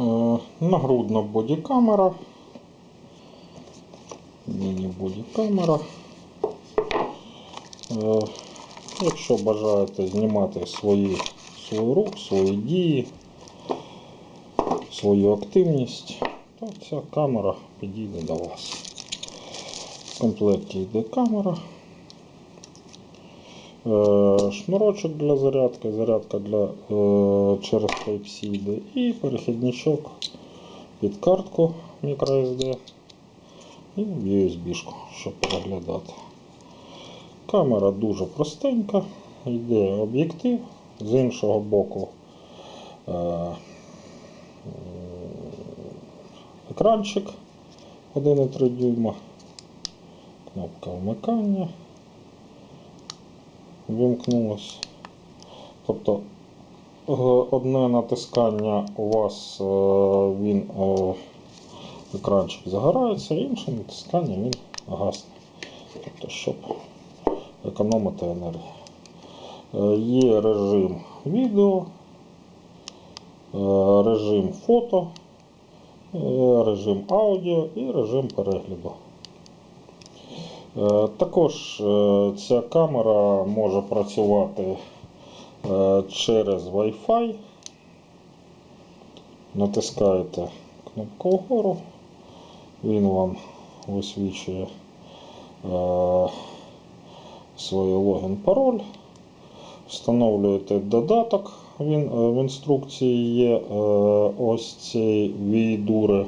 Е, Нагрудна бодікамера. Міні-бодікамера. Е, Якщо бажаєте знімати свої, свій рух, свої дії, свою активність, то ця камера підійде до вас. В комплекті йде камера. Е, Шнурочок для зарядки, зарядка для, е, через Type-C йде. І перехідничок під картку microSD і USB, щоб переглядати. Камера дуже простенька, йде об'єктив, з іншого боку е, екранчик. 1,3 дюйма, кнопка вмикання вимкнулась. Тобто е, одне натискання у вас е, він е, екранчик загорається, інше натискання він гасне. Тобто, щоб економити енергію. Є режим відео, режим фото, режим аудіо і режим перегляду. Е, Також е, ця камера може працювати е, через Wi-Fi. Натискаєте кнопку вгору, він вам висвічує свій логін пароль. Встановлюєте додаток. Він в інструкції є ось цей відури.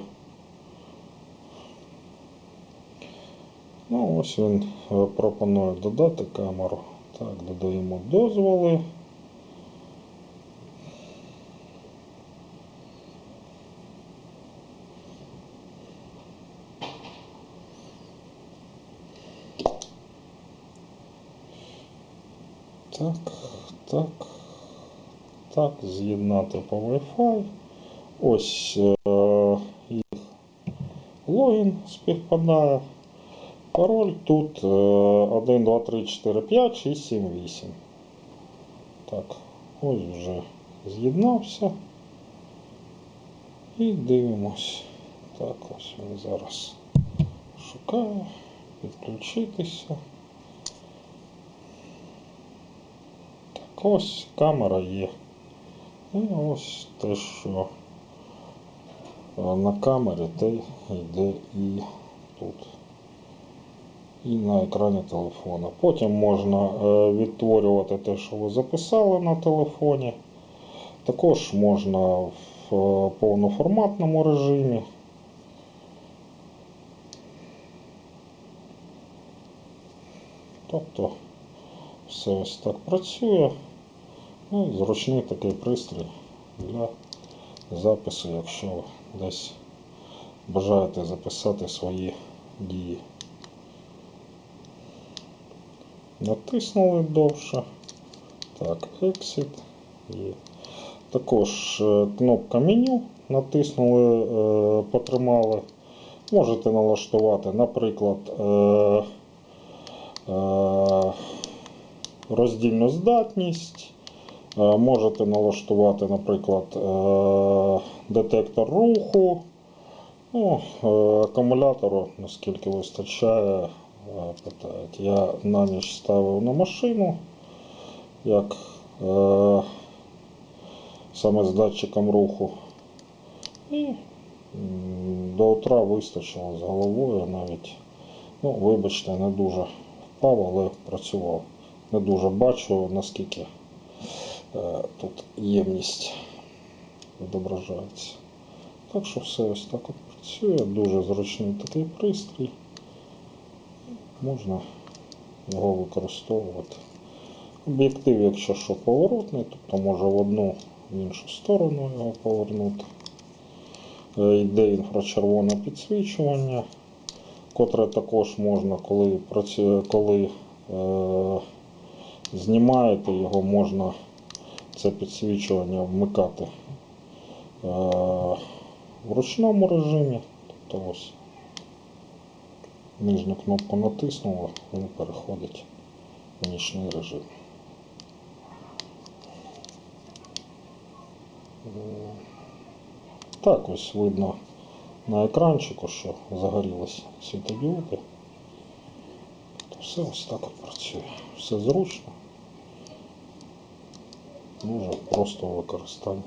Ну, ось він е, пропонує додати камеру. Так, додаємо дозволи. Так, так, так, з'єднати по Wi-Fi. Ось е, їх логін співпадає. Пароль тут е, 1, 2, 3, 4, 5, 6, 7, 8. Так, ось вже з'єднався. І дивимось. Так, ось він зараз шукає, підключитися. Так, ось камера є. І ось те, що е, на камері, те йде і тут і на екрані телефона. Потім можна е, відтворювати те, що ви записали на телефоні. Також можна в е, повноформатному режимі. Тобто все ось так працює. Ну, зручний такий пристрій для запису, якщо ви десь бажаєте записати свої дії. Натиснули довше. Так, Exit є. Також е, кнопка меню. Натиснули, е, потримали. Можете налаштувати, наприклад, е, роздільну здатність. Можете налаштувати, наприклад, детектор руху. Ну, акумулятору, наскільки вистачає, питають. Я на ніч ставив на машину, як е, саме з датчиком руху. І до утра вистачило з головою навіть. Ну, вибачте, не дуже впав, але працював. Не дуже бачу, наскільки е, тут ємність відображається. Так що все ось так працює, дуже зручний такий пристрій. Можна його використовувати. Об'єктив, якщо що, поворотний, тобто може в одну в іншу сторону його повернути. Е, Йде інфрачервоне підсвічування, котре також можна, коли, працює, коли е, знімаєте його, можна це підсвічування вмикати е, в ручному режимі. Тобто ось нижню кнопку натиснули, він переходить в нічний режим. Е, Так, ось видно на екранчику, що загорілися світодіоди. Все ось так от працює. Все зручно. Дуже просто в використанні.